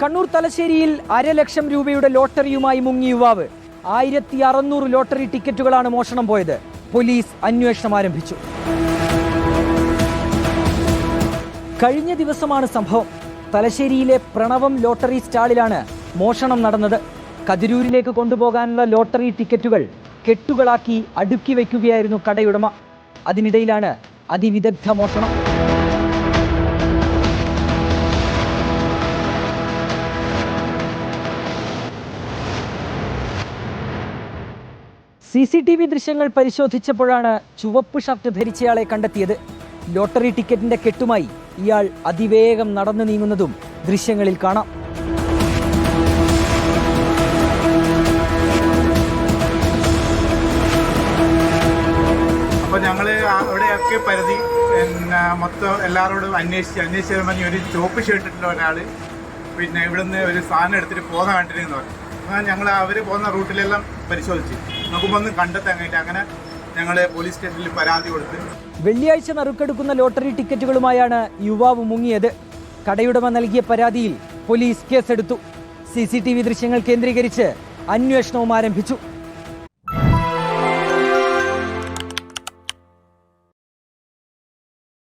കണ്ണൂർ തലശ്ശേരിയിൽ അരലക്ഷം രൂപയുടെ ലോട്ടറിയുമായി മുങ്ങി യുവാവ്. ആയിരത്തി അറുന്നൂറ് ലോട്ടറി ടിക്കറ്റുകളാണ് മോഷണം പോയത്. പോലീസ് അന്വേഷണം ആരംഭിച്ചു. കഴിഞ്ഞ ദിവസമാണ് സംഭവം. തലശ്ശേരിയിലെ പ്രണവം ലോട്ടറി സ്റ്റാളിലാണ് മോഷണം നടന്നത്. കതിരൂരിലേക്ക് കൊണ്ടുപോകാനുള്ള ലോട്ടറി ടിക്കറ്റുകൾ കെട്ടുകളാക്കി അടുക്കി വയ്ക്കുകയായിരുന്നു കടയുടമ. അതിനിടയിലാണ് അതിവിദഗ്ധ മോഷണം. സി സി ടി വി ദൃശ്യങ്ങൾ പരിശോധിച്ചപ്പോഴാണ് ചുവപ്പ് ഷർട്ട് ധരിച്ചയാളെ കണ്ടെത്തിയത്. ലോട്ടറി ടിക്കറ്റിന്റെ കെട്ടുമായി ഇയാൾ അതിവേഗം നടന്നു നീങ്ങുന്നതും ദൃശ്യങ്ങളിൽ കാണാം. അപ്പോൾ ഞങ്ങൾ അവിടെയൊക്കെ പരിധി പിന്നെ മൊത്തം എല്ലാവരോടും അന്വേഷിച്ച് അന്വേഷിച്ച് ഒരു ചോപ്പ് ഷർട്ടിട്ടുള്ള ഒരാൾ പിന്നെ ഇവിടുന്ന് ഒരു സാധനം എടുത്തിട്ട് പോകുന്ന കണ്ടിരുന്നു ഞങ്ങൾ അവർ പോകുന്ന റൂട്ടിലെല്ലാം പരിശോധിച്ച്. നോക്കുമ്പോൾ കണ്ടെത്താൻ കഴിഞ്ഞിട്ട് അങ്ങനെ ഞങ്ങൾ പോലീസ് സ്റ്റേഷനിൽ പരാതി കൊടുത്ത്. വെള്ളിയാഴ്ച നറുക്കെടുക്കുന്ന ലോട്ടറി ടിക്കറ്റുകളുമായാണ് യുവാവ് മുങ്ങിയത്. കടയുടമ നൽകിയ പരാതിയിൽ പോലീസ് കേസെടുത്തു. സി സി ടി വി ദൃശ്യങ്ങൾ കേന്ദ്രീകരിച്ച് അന്വേഷണവും ആരംഭിച്ചു.